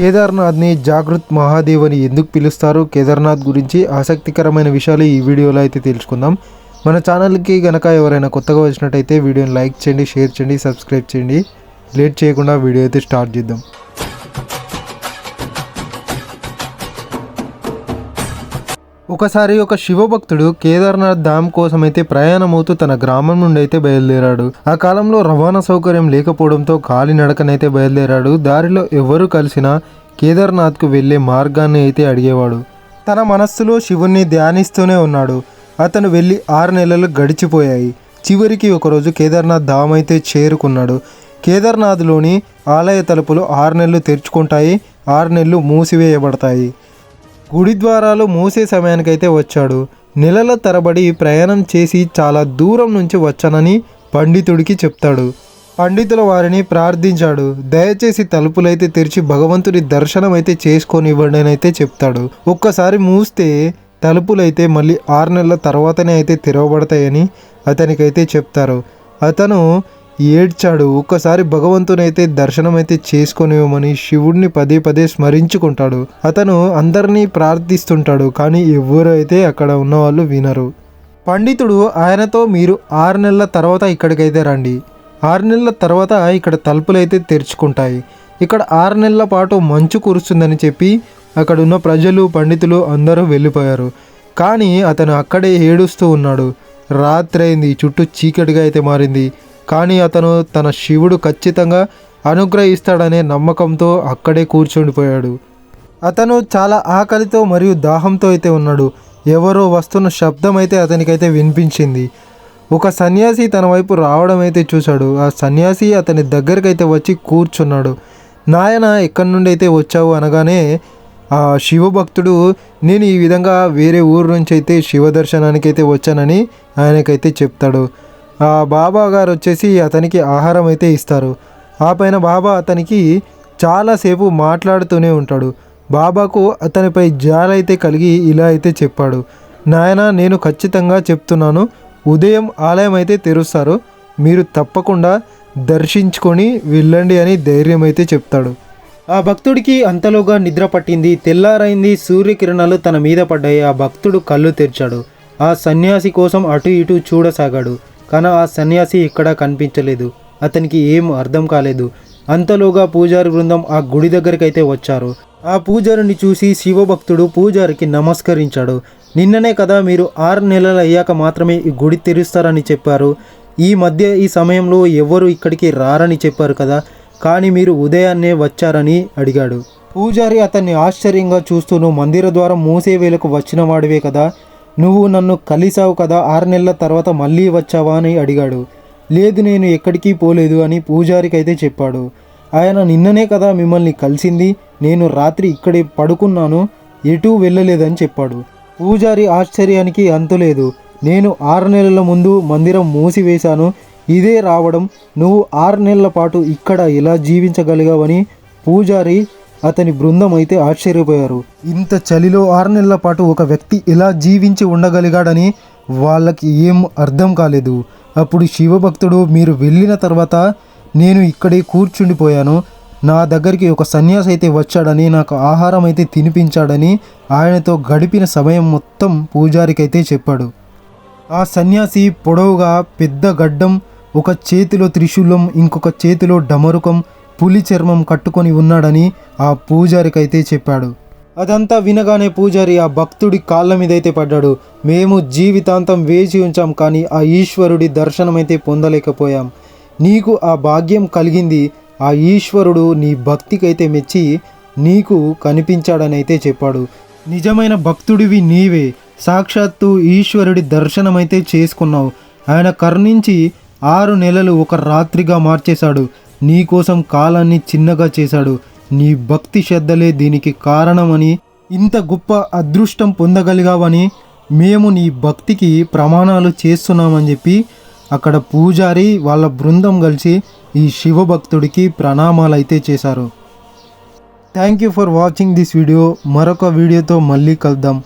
కేదార్నాథ్ని జాగృత్ మహాదేవ్ అని ఎందుకు పిలుస్తారు కేదార్నాథ్ గురించి ఆసక్తికరమైన విషయాలు ఈ వీడియోలో అయితే తెలుసుకుందాం. మన ఛానల్కి గనక ఎవరైనా కొత్తగా వచ్చినట్టయితే వీడియోని లైక్ చేయండి షేర్ చేయండి సబ్స్క్రైబ్ చేయండి. లేట్ చేయకుండా వీడియో అయితే స్టార్ట్ చేద్దాం. ఒకసారి ఒక శివభక్తుడు కేదార్నాథ్ ధామ్ కోసం అయితే ప్రయాణమవుతూ తన గ్రామం నుండి అయితే బయలుదేరాడు. ఆ కాలంలో రవాణా సౌకర్యం లేకపోవడంతో కాలినడకనైతే బయలుదేరాడు. దారిలో ఎవరు కలిసినా కేదార్నాథ్కు వెళ్ళే మార్గాన్ని అయితే అడిగేవాడు. తన మనస్సులో శివుణ్ణి ధ్యానిస్తూనే ఉన్నాడు. అతను వెళ్ళి ఆరు నెలలు గడిచిపోయాయి. చివరికి ఒకరోజు కేదార్నాథ్ ధామ్ అయితే చేరుకున్నాడు. కేదార్నాథ్లోని ఆలయ తలుపులు ఆరు నెలలు తెరుచుకుంటాయి ఆరు నెలలు మూసివేయబడతాయి. గుడి ద్వారాలు మూసే సమయానికైతే వచ్చాడు. నెలల తరబడి ప్రయాణం చేసి చాలా దూరం నుంచి వచ్చానని పండితుడికి చెప్తాడు. పండితుల వారిని ప్రార్థించాడు. దయచేసి తలుపులైతే తెరిచి భగవంతుడి దర్శనం అయితే చేసుకొనివ్వండి అని అయితే చెప్తాడు. ఒక్కసారి మూస్తే తలుపులైతే మళ్ళీ ఆరు నెలల తర్వాతనే అయితే తెరవబడతాయని అతనికైతే చెప్తారు. అతను ఏడ్చాడు. ఒక్కసారి భగవంతునైతే దర్శనం అయితే చేసుకొనివ్వమని శివుడిని పదే పదే స్మరించుకుంటాడు. అతను అందరినీ ప్రార్థిస్తుంటాడు కానీ ఎవ్వరు అయితే అక్కడ ఉన్న వాళ్ళు వినరు. పండితుడు ఆయనతో మీరు ఆరు నెలల తర్వాత ఇక్కడికైతే రండి. ఆరు నెలల తర్వాత ఇక్కడ తలుపులైతే తెరుచుకుంటాయి. ఇక్కడ ఆరు నెలల పాటు మంచు కురుస్తుందని చెప్పి అక్కడ ఉన్న ప్రజలు పండితులు అందరూ వెళ్ళిపోయారు. కానీ అతను అక్కడే ఏడుస్తూ ఉన్నాడు. రాత్రి అయింది. చుట్టూ చీకటిగా అయితే మారింది. కానీ అతను తన శివుడు ఖచ్చితంగా అనుగ్రహిస్తాడనే నమ్మకంతో అక్కడే కూర్చుండిపోయాడు. అతను చాలా ఆకలితో మరియు దాహంతో అయితే ఉన్నాడు. ఎవరో వస్తున్న శబ్దం అయితే అతనికైతే వినిపించింది. ఒక సన్యాసి తన వైపు రావడం అయితే చూశాడు. ఆ సన్యాసి అతని దగ్గరకైతే వచ్చి కూర్చున్నాడు. నాయన ఎక్కడి నుండి అయితే వచ్చావు? అనగానే ఆ శివభక్తుడు నేను ఈ విధంగా వేరే ఊరు నుంచి అయితే శివ దర్శనానికి అయితే వచ్చానని ఆయనకైతే చెప్తాడు. బాబా గారు వచ్చేసి అతనికి ఆహారం అయితే ఇస్తారు. ఆ పైన బాబా అతనికి చాలాసేపు మాట్లాడుతూనే ఉంటాడు. బాబాకు అతనిపై జాలైతే కలిగి ఇలా అయితే చెప్పాడు. నాయన నేను ఖచ్చితంగా చెప్తున్నాను. ఉదయం ఆలయం అయితే తెరుస్తారు. మీరు తప్పకుండా దర్శించుకొని వెళ్ళండి అని ధైర్యం అయితే చెప్తాడు. ఆ భక్తుడికి అంతలోగా నిద్ర పట్టింది. తెల్లారైంది. సూర్యకిరణాలు తన మీద పడ్డాయి. ఆ భక్తుడు కళ్ళు తెరిచాడు. ఆ సన్యాసి కోసం అటు ఇటు చూడసాగాడు. కానీ ఆ సన్యాసి ఇక్కడ కనిపించలేదు. అతనికి ఏం అర్థం కాలేదు. అంతలోగా పూజారి బృందం ఆ గుడి దగ్గరికి అయితే వచ్చారు. ఆ పూజారిని చూసి శివభక్తుడు పూజారికి నమస్కరించాడు. నిన్ననే కదా మీరు ఆరు నెలలు అయ్యాక మాత్రమే ఈ గుడి తెరుస్తారని చెప్పారు. ఈ మధ్య ఈ సమయంలో ఎవరు ఇక్కడికి రారని చెప్పారు కదా. కానీ మీరు ఉదయాన్నే వచ్చారని అడిగాడు. పూజారి అతన్ని ఆశ్చర్యంగా చూస్తూను మందిర ద్వారం మూసే వేలకు వచ్చిన వాడివే కదా. నువ్వు నన్ను కలిసావు కదా ఆరు నెలల తర్వాత మళ్ళీ వచ్చావా అని అడిగాడు. లేదు నేను ఎక్కడికి పోలేదు అని పూజారికైతే చెప్పాడు. ఆయన నిన్ననే కదా మిమ్మల్ని కలిసింది నేను రాత్రి ఇక్కడే పడుకున్నాను ఎటూ వెళ్ళలేదని చెప్పాడు. పూజారి ఆశ్చర్యానికి అంతులేదు నేను ఆరు నెలల ముందు మందిరం మూసివేశాను ఇదే రావడం నువ్వు ఆరు నెలల పాటు ఇక్కడ ఎలా జీవించగలిగావని పూజారి అతని బృందం అయితే ఆశ్చర్యపోయారు. ఇంత చలిలో ఆరు నెలల పాటు ఒక వ్యక్తి ఎలా జీవించి ఉండగలిగాడని వాళ్ళకి ఏం అర్థం కాలేదు. అప్పుడు శివభక్తుడు మీరు వెళ్ళిన తర్వాత నేను ఇక్కడే కూర్చుండిపోయాను. నా దగ్గరికి ఒక సన్యాసి అయితే వచ్చాడని నాకు ఆహారం అయితే తినిపించాడని ఆయనతో గడిపిన సమయం మొత్తం పూజారికైతే చెప్పాడు. ఆ సన్యాసి పొడవుగా పెద్ద గడ్డం ఒక చేతిలో త్రిశూలం ఇంకొక చేతిలో డమరుకం పులి చర్మం కట్టుకొని ఉన్నాడని ఆ పూజారికైతే చెప్పాడు. అదంతా వినగానే పూజారి ఆ భక్తుడి కాళ్ళ మీదైతే పడ్డాడు. మేము జీవితాంతం వేచి ఉంచాం కానీ ఆ ఈశ్వరుడి దర్శనమైతే పొందలేకపోయాం. నీకు ఆ భాగ్యం కలిగింది. ఆ ఈశ్వరుడు నీ భక్తికైతే మెచ్చి నీకు కనిపించాడని అయితే చెప్పాడు. నిజమైన భక్తుడివి నీవే. సాక్షాత్తు ఈశ్వరుడి దర్శనమైతే చేసుకున్నావు. ఆయన కర్ణించి ఆరు నెలలు ఒక రాత్రిగా మార్చేశాడు. నీకోసం కాలాన్ని చిన్నగా చేశాడు. నీ భక్తి శ్రద్ధలే దీనికి కారణమని ఇంత గొప్ప అదృష్టం పొందగలిగావని మేము నీ భక్తికి ప్రమాణాలు చేస్తున్నామని చెప్పి అక్కడ పూజారి వాళ్ళ బృందం కలిసి ఈ శివభక్తుడికి ప్రణామాలు అయితే చేశారు. Thank you for watching this video మరొక వీడియోతో మళ్ళీ కలుద్దాం.